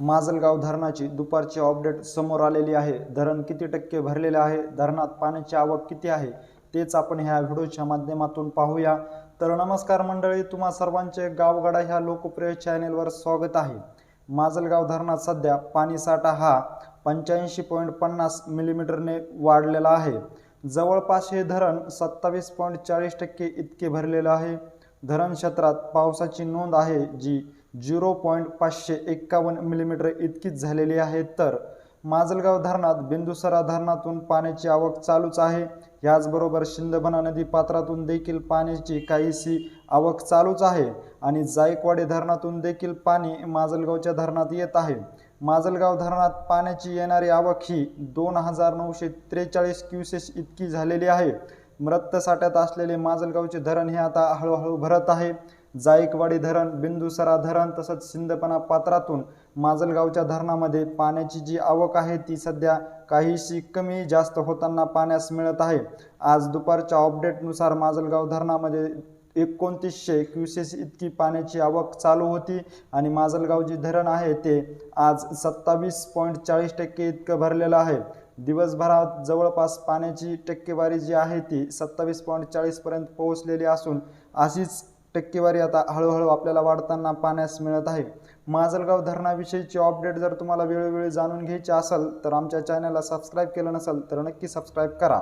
माजलगाव धरणाची दुपारची अपडेट समोर आलेली आहे. धरण किती टक्के भरलेले आहे? धरणात पाण्याची आवक किती आहे? तेच आपण ह्या व्हिडिओच्या माध्यमातून पाहूया. तर नमस्कार मंडळी तुम्हा सर्वांचे गावगाडा ह्या लोकप्रिय चॅनेलवर स्वागत आहे. माजलगाव धरणात सध्या पाणीसाठा हा पंच्याऐंशी पॉईंट पन्नास मिलीमीटरने वाढलेला आहे. जवळपास हे धरण सत्तावीस पॉईंट चाळीस टक्के इतके भरलेलं आहे. धरण क्षेत्रात पावसाची नोंद आहे जी झिरो पॉईंट पाचशे एक्कावन्न मिलीमीटर इतकीच झालेली आहे. तर माजलगाव धरणात बिंदुसरा धरणातून पाण्याची आवक चालूच आहे. याचबरोबर शिंदबना नदी पात्रातून देखील पाण्याची काहीशी आवक चालूच आहे आणि जायकवाडी धरणातून देखील पाणी माजलगावच्या धरणात येत आहे. माजलगाव धरणात पाण्याची येणारी आवक ही दोन हजार नऊशे त्रेचाळीस क्युसेस इतकी झालेली आहे. मृत साठ्यात असलेले माजलगावचे धरण हे आता हळूहळू भरत आहे. जायकवाडी धरण बिंदुसरा धरण तसंच सिंदपणा पात्रातून माजलगावच्या धरणामध्ये पाण्याची जी आवक आहे ती सध्या काहीशी कमी जास्त होताना पाण्यास मिळत आहे. आज दुपारच्या अपडेटनुसार माजलगाव धरणामध्ये एकोणतीसशे क्युसेस इतकी पाण्याची आवक चालू होती आणि माजलगाव जे धरण आहे ते आज सत्तावीस पॉईंट चाळीस टक्के इतकं भरलेलं आहे. दिवसभरात जवळपास पाण्याची टक्केवारी जी आहे ती सत्तावीस पॉईंट चाळीसपर्यंत पोहोचलेली असून अशीच टक्केवारी आता हळूहळू आपल्याला वाढताना पाण्यास मिळत आहे. माजलगाव धरणाविषयीची अपडेट जर तुम्हाला वेळोवेळी जाणून घ्यायची असेल तर आमच्या चॅनलला सबस्क्राईब केलं नसेल तर नक्की सबस्क्राईब करा.